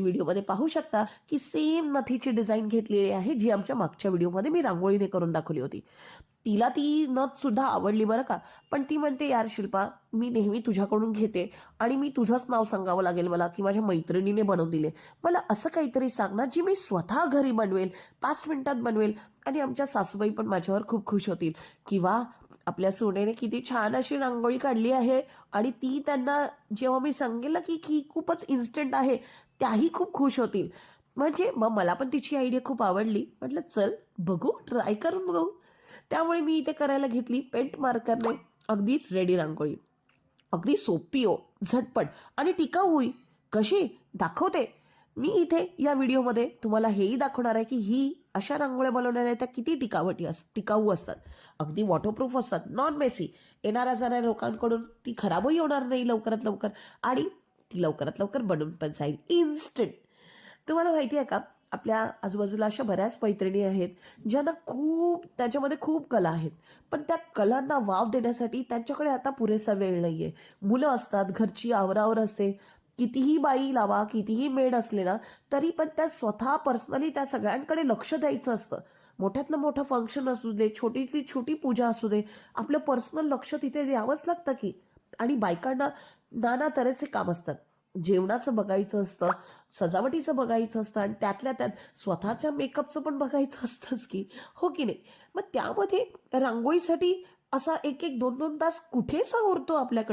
व्हिडिओमध्ये पाहू शकता की सेम नथीची डिझाईन घेतलेली आहे जी आमच्या मागच्या व्हिडिओमध्ये मी रांगोळीने करून दाखवली होती. तिला ती नथ सुद्धा आवडली बरं का पण ती म्हणते यार शिल्पा मी नेहमी तुझ्याकडून घेते आणि मी तुझंच नाव सांगावं लागेल मला की माझ्या मैत्रिणीने बनवून दिले. मला असं काहीतरी सांग ना जी मी स्वतः घरी बनवेल पाच मिनिटात बनवेल आणि आमच्या सासूबाई पण माझ्यावर खूप खुश होतील. किंवा आपल्या सुनेने किती छान अशी रांगोळी काढली आहे आणि ती त्यांना जेव्हा मी सांगेल ना की की खूपच इन्स्टंट आहे त्याही खूप खुश होतील. म्हणजे मग मला पण तिची आयडिया खूप आवडली. म्हटलं चल बघू ट्राय करून बघू. त्यामुळे मी इथे करायला घेतली पेंट मार्करने अगदी रेडी रांगोळी. अगदी सोपी हो झटपट. आणि टिकाऊ होई कशी? दाखवते. मी इथे या व्हिडिओमध्ये तुम्हाला हेही दाखवणार आहे की ही अशा रांगोळ्या बनवणाऱ्या त्या किती टिकावटी अस टिकाऊ असतात. अगदी वॉटरप्रूफ असतात. नॉन मेसी येणाऱ्या जाणाऱ्या लोकांकडून ती खराबही होणार नाही लवकरात लवकर. आणि ती लवकरात लवकर बनून पण जाईल. इन्स्टंट तुम्हाला माहिती आहे का? आपल्या आजूबाजूला अशा बऱ्याच मैत्रिणी आहेत ज्यांना खूप त्याच्यामध्ये खूप कला आहेत. पण त्या कलांना वाव देण्यासाठी त्यांच्याकडे आता पुरेसा वेळ नाही आहे मुलं असतात घरची आवरावर असते कितीही बाई लावा कितीही मेड असले ना तरी पण त्या स्वतः पर्सनली त्या सगळ्यांकडे लक्ष द्यायचं असतं. मोठ्यातलं मोठं फंक्शन असू दे छोटीतली छोटी पूजा असू दे आपलं पर्सनल लक्ष तिथे द्यावंच लागतं की. आणि बायकांना नाना तऱ्हेचे काम असतात. जेवणाचं बघायचं असतं सजावटीचं बघायचं असतं आणि त्यातल्या त्यात स्वतःच्या मेकअपचं पण बघायचं असतंच की. हो की नाही? मग त्यामध्ये रांगोळीसाठी असा एक एक दोन दोन तास कुठे उरतो आपल्याकडे?